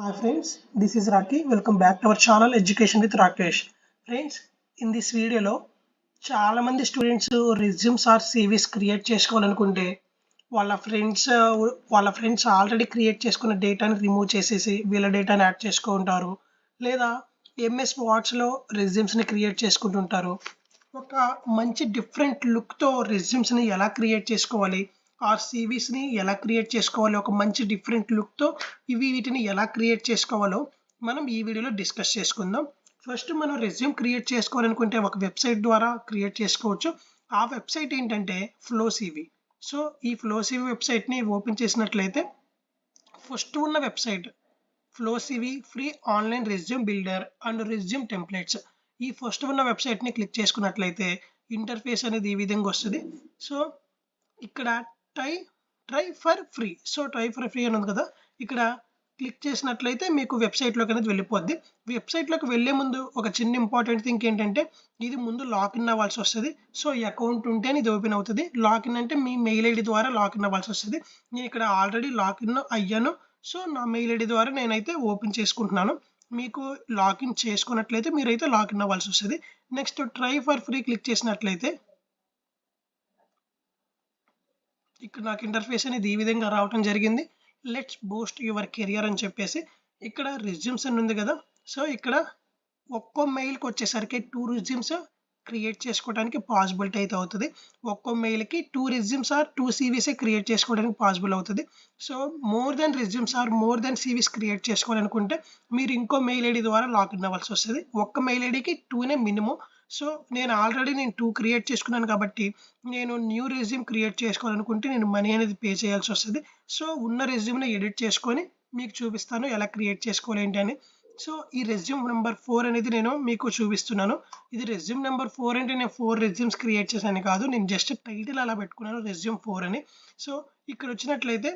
Hi friends, this is Raki. Welcome back to our channel Education with Rakesh. Friends, in this video లో చాలా మంది students resumes or CVs create చేసుకోవాలనుకుంటే వాళ్ళ friends వాళ్ళ friends already create చేసుకున్న డేటాని remove చేసేసి వీళ్ళ డేటాని యాడ్ చేసుకుంటారు లేదా ఎంఎస్ వాట్స్లో రెజ్యూమ్స్ని క్రియేట్ చేసుకుంటుంటారు ఒక మంచి డిఫరెంట్ లుక్తో రెజ్యూమ్స్ని ఎలా క్రియేట్ చేసుకోవాలి ఆర్ సివీస్ని ఎలా క్రియేట్ చేసుకోవాలి? ఒక మంచి డిఫరెంట్ లుక్తో ఇవి వీటిని ఎలా క్రియేట్ చేసుకోవాలో మనం ఈ వీడియోలో డిస్కస్ చేసుకుందాం. ఫస్ట్ మనం రెజ్యూమ్ క్రియేట్ చేసుకోవాలనుకుంటే ఒక వెబ్సైట్ ద్వారా క్రియేట్ చేసుకోవచ్చు. ఆ వెబ్సైట్ ఏంటంటే ఫ్లో సివి సో ఈ ఫ్లో సివి వెబ్సైట్ని ఓపెన్ చేసినట్లయితే ఫస్ట్ ఉన్న website flow CV free online resume builder and resume templates ఈ ఫస్ట్ ఉన్న వెబ్సైట్ని క్లిక్ చేసుకున్నట్లయితే ఇంటర్ఫేస్ అనేది ఈ విధంగా వస్తుంది. సో ఇక్కడ try try for free so try for free అని ఉంది కదా? ఇక్కడ క్లిక్ చేసినట్లయితే మీకు వెబ్సైట్లోకి అనేది వెళ్ళిపోద్ది. వెబ్సైట్లోకి వెళ్ళే ముందు ఒక చిన్న ఇంపార్టెంట్ థింగ్ ఏంటంటే ఇది ముందు లాగిన్ అవ్వాల్సి వస్తుంది. సో ఈ అకౌంట్ ఉంటేనే ఇది ఓపెన్ అవుతుంది. లాగిన్ అంటే మీ మెయిల్ ఐడి ద్వారా లాగిన్ అవ్వాల్సి వస్తుంది. నేను ఇక్కడ ఆల్రెడీ లాగిన్ అయ్యాను. సో నా మెయిల్ ఐడి ద్వారా నేనైతే ఓపెన్ చేసుకుంటున్నాను. మీకు లాగిన్ చేసుకున్నట్లయితే మీరైతే లాగిన్ అవ్వాల్సి వస్తుంది. Next try for free click చేసినట్లయితే ఇక్కడ నాకు ఇంటర్ఫేస్ అనేది ఈ విధంగా రావటం జరిగింది. లెట్స్ బూస్ట్ యువర్ కెరియర్ అని చెప్పేసి ఇక్కడ రిజ్యూమ్స్ అని ఉంది కదా. సో ఇక్కడ ఒక్కో మెయిల్కి వచ్చేసరికి టూ రిజ్యూమ్స్ క్రియేట్ చేసుకోవడానికి పాసిబిలిటీ అయితే అవుతుంది. ఒక్కో మెయిల్కి టూ రిజ్యూమ్స్ ఆర్ టూ సివీసే క్రియేట్ చేసుకోవడానికి పాసిబుల్ అవుతుంది. So more than resumes or more than CVs create చేసుకోవాలనుకుంటే మీరు ఇంకో మెయిల్ ఐడి ద్వారా లాగిన్ అవ్వాల్సి వస్తుంది. ఒక్క మెయిల్ ఐడికి టూనే మినిమం సో నేను ఆల్రెడీ నేను టూ క్రియేట్ చేసుకున్నాను కాబట్టి నేను న్యూ రెజ్యూమ్ క్రియేట్ చేసుకోవాలనుకుంటే నేను మనీ అనేది పే చేయాల్సి వస్తుంది. సో ఉన్న రెజ్యూమ్ని ఎడిట్ చేసుకొని మీకు చూపిస్తాను ఎలా క్రియేట్ చేసుకోవాలి ఏంటి అని. సో ఈ రెజ్యూమ్ నెంబర్ ఫోర్ అనేది నేను మీకు చూపిస్తున్నాను. ఇది రెజ్యూమ్ నెంబర్ ఫోర్ అంటే నేను ఫోర్ రెజ్యూమ్స్ క్రియేట్ చేశాను కాదు. నేను జస్ట్ టైటిల్ అలా పెట్టుకున్నాను రెజ్యూమ్ ఫోర్ అని. సో ఇక్కడ వచ్చినట్లయితే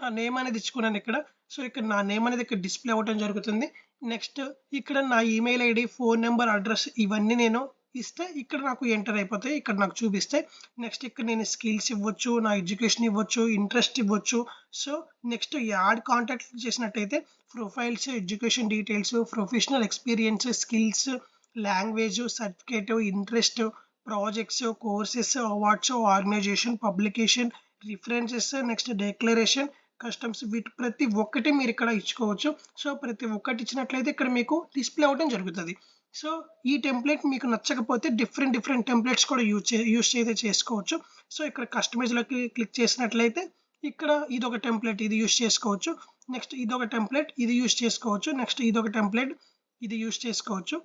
నా నేమ్ అనేది ఇచ్చుకున్నాను ఇక్కడ. సో ఇక్కడ నా నేమ్ అనేది ఇక్కడ డిస్ప్లే అవ్వటం జరుగుతుంది. నెక్స్ట్ ఇక్కడ నా email ID phone number address ఇవన్నీ నేను ఇస్తే ఇక్కడ నాకు ఎంటర్ అయిపోతాయి. ఇక్కడ నాకు చూపిస్తే. నెక్స్ట్ ఇక్కడ నేను స్కిల్స్ ఇవ్వచ్చు నా ఎడ్యుకేషన్ ఇవ్వచ్చు ఇంట్రెస్ట్ ఇవ్వచ్చు. సో నెక్స్ట్ యాడ్ కాంటాక్ట్ చేసినట్టయితే profiles education details professional experience skills language certificate interest projects courses awards organisation publication references next declaration customs వీటి ప్రతి ఒక్కటి మీరు ఇక్కడ ఇచ్చుకోవచ్చు. సో ప్రతి ఒక్కటి ఇచ్చినట్లయితే ఇక్కడ మీకు డిస్ప్లే అవ్వడం జరుగుతుంది. సో ఈ టెంప్లెట్ మీకు నచ్చకపోతే డిఫరెంట్ డిఫరెంట్ టెంప్లెట్స్ కూడా యూజ్ చే యూజ్ అయితే చేసుకోవచ్చు. సో ఇక్కడ కస్టమైజ్లోకి క్లిక్ చేసినట్లయితే ఇక్కడ ఇది ఒక టెంప్లెట్ ఇది యూజ్ చేసుకోవచ్చు. నెక్స్ట్ ఇది ఒక టెంప్లెట్ ఇది యూజ్ చేసుకోవచ్చు. నెక్స్ట్ ఇది ఒక టెంప్లెట్ ఇది యూజ్ చేసుకోవచ్చు.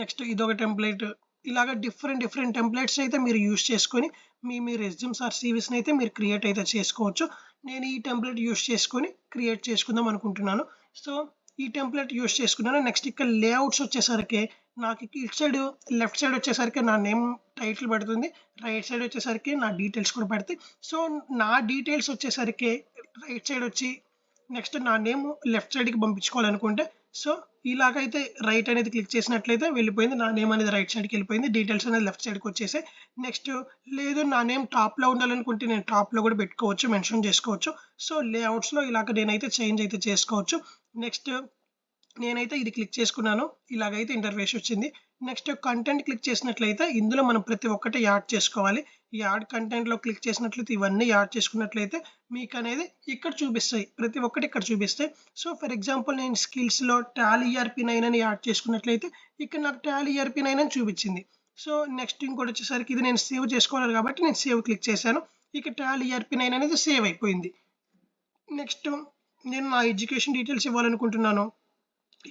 నెక్స్ట్ ఇది ఒక టెంప్లెట్ ఇలాగ డిఫరెంట్ డిఫరెంట్ టెంప్లెట్స్ అయితే మీరు యూజ్ చేసుకొని మీ మీ రెజ్యూమ్స్ ఆర్ సివిస్ని అయితే మీరు క్రియేట్ అయితే చేసుకోవచ్చు. నేను ఈ టెంప్లెట్ యూస్ చేసుకొని క్రియేట్ చేసుకుందాం అనుకుంటున్నాను. సో ఈ టెంప్లెట్ యూస్ చేసుకున్నాను. నెక్స్ట్ ఇక్కడ లేఅవుట్స్ వచ్చేసరికి నాకు ఇటు సైడ్ లెఫ్ట్ సైడ్ వచ్చేసరికి నా నేమ్ టైటిల్ పడుతుంది. రైట్ సైడ్ వచ్చేసరికి నా డీటెయిల్స్ కూడా పెడతాయి. సో నా డీటెయిల్స్ వచ్చేసరికి రైట్ సైడ్ వచ్చి నెక్స్ట్ నా నేమ్ లెఫ్ట్ సైడ్కి పంపించుకోవాలనుకుంటే సో ఇలాగైతే రైట్ అనేది క్లిక్ చేసినట్లయితే వెళ్ళిపోయింది. నా నేమ్ అనేది రైట్ సైడ్కి వెళ్ళిపోయింది. డీటెయిల్స్ అనేది లెఫ్ట్ సైడ్కి వచ్చేసాయి. నెక్స్ట్ లేదు నా నేమ్ టాప్లో ఉండాలనుకుంటే నేను టాప్లో కూడా పెట్టుకోవచ్చు మెన్షన్ చేసుకోవచ్చు. సో లేఅవుట్స్లో ఇలాగ నేనైతే చేంజ్ అయితే చేసుకోవచ్చు. నెక్స్ట్ నేనైతే ఇది క్లిక్ చేసుకున్నాను. ఇలాగైతే ఇంటర్ఫేస్ వచ్చింది. నెక్స్ట్ కంటెంట్ క్లిక్ చేసినట్లయితే ఇందులో మనం ప్రతి ఒక్కటి యాడ్ చేసుకోవాలి. ఈ యాడ్ కంటెంట్లో క్లిక్ చేసినట్లయితే ఇవన్నీ యాడ్ చేసుకున్నట్లయితే మీకు అనేది ఇక్కడ చూపిస్తాయి. ప్రతి ఒక్కటి ఇక్కడ చూపిస్తాయి. సో ఫర్ ఎగ్జాంపుల్ నేను స్కిల్స్లో టాలీ ఈఆర్పి నైన్ అని యాడ్ చేసుకున్నట్లయితే ఇక్కడ నాకు టాలీ ఈఆర్పి నైన్ అని చూపించింది. సో నెక్స్ట్ ఇంకోటి వచ్చేసరికి ఇది నేను సేవ్ చేసుకోవాలి కాబట్టి నేను సేవ్ క్లిక్ చేశాను. ఇక టాలీ ఈఆర్పి నైన్ అనేది సేవ్ అయిపోయింది. నెక్స్ట్ నేను నా ఎడ్యుకేషన్ డీటెయిల్స్ ఇవ్వాలనుకుంటున్నాను.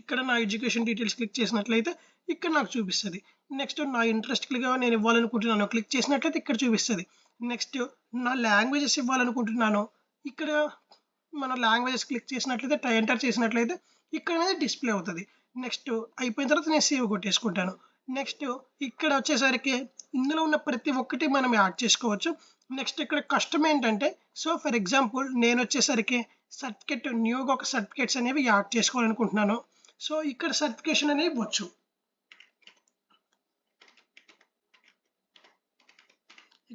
ఇక్కడ నా ఎడ్యుకేషన్ డీటెయిల్స్ క్లిక్ చేసినట్లయితే ఇక్కడ నాకు చూపిస్తుంది. నెక్స్ట్ నా ఇంట్రెస్ట్ నేను ఇవ్వాలనుకుంటున్నాను. క్లిక్ చేసినట్లయితే ఇక్కడ చూపిస్తుంది. నెక్స్ట్ నా లాంగ్వేజెస్ ఇవ్వాలనుకుంటున్నాను. ఇక్కడ మన లాంగ్వేజెస్ క్లిక్ చేసినట్లయితే ఎంటర్ చేసినట్లయితే ఇక్కడ అనేది డిస్ప్లే అవుతుంది. నెక్స్ట్ అయిపోయిన తర్వాత నేను సేవ్ కొట్టేసుకుంటాను. నెక్స్ట్ ఇక్కడ వచ్చేసరికి ఇందులో ఉన్న ప్రతి ఒక్కటి మనం యాడ్ చేసుకోవచ్చు. నెక్స్ట్ ఇక్కడ కష్టం ఏంటంటే సో ఫర్ ఎగ్జాంపుల్ నేను వచ్చేసరికి సర్టిఫికెట్ న్యూగా ఒక సర్టిఫికేట్స్ అనేవి యాడ్ చేసుకోవాలనుకుంటున్నాను. సో ఇక్కడ సర్టిఫికేషన్ అనేది ఇవ్వచ్చు.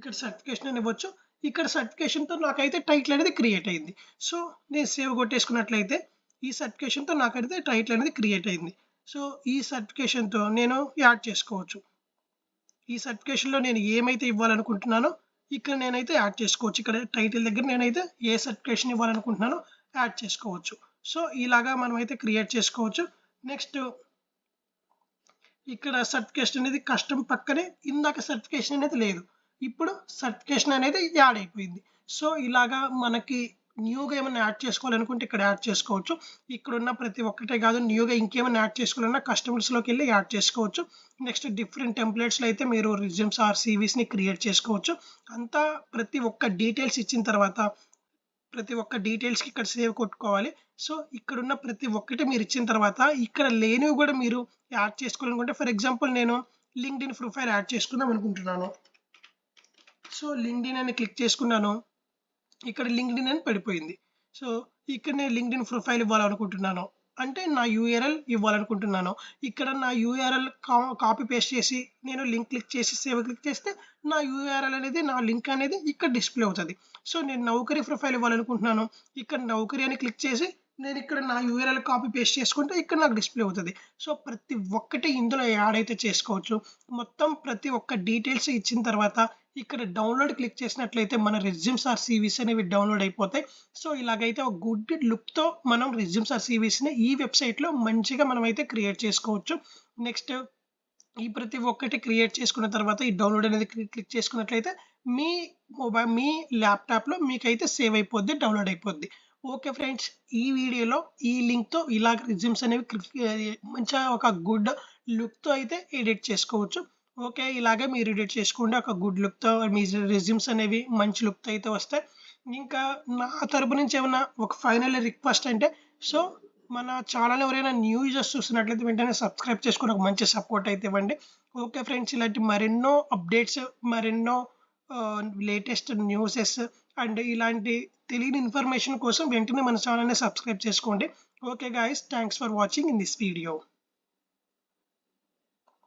ఇక్కడ సర్టిఫికేషన్ అని ఇవ్వచ్చు. ఇక్కడ సర్టిఫికేషన్తో నాకైతే టైటిల్ అనేది క్రియేట్ అయింది. సో నేను సేవ్ కొట్టేసుకున్నట్లయితే ఈ సర్టిఫికేషన్తో నాకైతే టైటిల్ అనేది క్రియేట్ అయింది. సో ఈ సర్టిఫికేషన్తో నేను యాడ్ చేసుకోవచ్చు. ఈ సర్టిఫికేషన్లో నేను ఏమైతే ఇవ్వాలనుకుంటున్నానో ఇక్కడ నేనైతే యాడ్ చేసుకోవచ్చు. ఇక్కడ టైటిల్ దగ్గర నేనైతే ఏ సర్టిఫికేషన్ ఇవ్వాలనుకుంటున్నానో యాడ్ చేసుకోవచ్చు. సో ఇలాగా మనం అయితే క్రియేట్ చేసుకోవచ్చు. నెక్స్ట్ ఇక్కడ సర్టిఫికేషన్ అనేది కష్టం పక్కనే ఇందాక సర్టిఫికేషన్ అనేది లేదు. ఇప్పుడు సర్టిఫికేషన్ అనేది యాడ్ అయిపోయింది. సో ఇలాగా మనకి న్యూగా ఏమైనా యాడ్ చేసుకోవాలనుకుంటే ఇక్కడ యాడ్ చేసుకోవచ్చు. ఇక్కడ ఉన్న ప్రతి ఒక్కటే కాదు న్యూగా ఇంకేమైనా యాడ్ చేసుకోవాలన్నా కస్టమర్స్లోకి వెళ్ళి యాడ్ చేసుకోవచ్చు. నెక్స్ట్ డిఫరెంట్ టెంప్లెట్స్లో అయితే మీరు రిజ్యూమ్స్ ఆర్ సివీస్ని క్రియేట్ చేసుకోవచ్చు. అంతా ప్రతి ఒక్క డీటెయిల్స్ ఇచ్చిన తర్వాత ప్రతి ఒక్క డీటెయిల్స్కి ఇక్కడ సేవ్ కొట్టుకోవాలి. సో ఇక్కడ ఉన్న ప్రతి ఒక్కటి మీరు ఇచ్చిన తర్వాత ఇక్కడ లేనివి కూడా మీరు యాడ్ చేసుకోవాలనుకుంటే ఫర్ ఎగ్జాంపుల్ నేను లింక్డ్ ఇన్ ప్రొఫైల్ యాడ్ చేసుకుందాం అనుకుంటున్నాను. సో లింక్డ్ఇన్ అని క్లిక్ చేసుకున్నాను. ఇక్కడ లింక్డ్ఇన్ అని పడిపోయింది. సో ఇక్కడ నేను లింక్డ్ఇన్ ప్రొఫైల్ ఇవ్వాలనుకుంటున్నాను. అంటే నా యూఆర్ఎల్ ఇవ్వాలనుకుంటున్నాను. ఇక్కడ నా యూఆర్ఎల్ కాపీ పేస్ట్ చేసి నేను లింక్ క్లిక్ చేసి సేవ్ క్లిక్ చేస్తే నా యూఆర్ఎల్ అనేది నా లింక్ అనేది ఇక్కడ డిస్ప్లే అవుతుంది. సో నేను నౌకరీ ప్రొఫైల్ ఇవ్వాలనుకుంటున్నాను. ఇక్కడ నౌకరీ అని క్లిక్ చేసి నేను ఇక్కడ నా యూఆర్ఎల్ కాపీ పేస్ట్ చేసుకుంటే ఇక్కడ నాకు డిస్ప్లే అవుతుంది. సో ప్రతి ఒక్కటి ఇందులో యాడ్ అయితే చేసుకోవచ్చు. మొత్తం ప్రతి ఒక్క డీటెయిల్స్ ఇచ్చిన తర్వాత ఇక్కడ డౌన్లోడ్ క్లిక్ చేసినట్లయితే మన రెజ్యూమ్స్ ఆర్ సివీస్ అనేవి డౌన్లోడ్ అయిపోతాయి. సో ఇలాగైతే ఒక గుడ్ లుక్తో మనం రెజ్యూమ్స్ ఆర్ సివీస్ని ఈ వెబ్సైట్లో మంచిగా మనం అయితే క్రియేట్ చేసుకోవచ్చు. నెక్స్ట్ ఈ ప్రతి ఒక్కటి క్రియేట్ చేసుకున్న తర్వాత ఈ డౌన్లోడ్ అనేది క్లిక్ చేసుకున్నట్లయితే మీ మొబైల్ మీ ల్యాప్టాప్లో మీకైతే సేవ్ అయిపోద్ది డౌన్లోడ్ అయిపోద్ది. ఓకే ఫ్రెండ్స్ ఈ వీడియోలో ఈ లింక్తో ఇలాగ రిజ్యూమ్స్ అనేవి మంచిగా ఒక గుడ్ లుక్తో అయితే ఎడిట్ చేసుకోవచ్చు. ఓకే ఇలాగే మీరు ఎడిట్ చేసుకోండి. ఒక గుడ్ లుక్తో మీ రెజ్యూమ్స్ అనేవి మంచి లుక్తో అయితే వస్తాయి. ఇంకా నా తరపు నుంచి ఏమైనా ఒక ఫైనల్ రిక్వెస్ట్ అంటే సో మన ఛానల్ ఎవరైనా న్యూ యూజర్స్ చూస్తున్నట్లయితే వెంటనే సబ్స్క్రైబ్ చేసుకుని ఒక మంచి సపోర్ట్ అయితే ఇవ్వండి. ఓకే ఫ్రెండ్స్ ఇలాంటి మరెన్నో అప్డేట్స్ మరెన్నో లేటెస్ట్ న్యూసెస్ అండ్ ఇలాంటి తెలియని ఇన్ఫర్మేషన్ కోసం వెంటనే మన ఛానల్ని సబ్స్క్రైబ్ చేసుకోండి. Okay guys thanks for watching in this video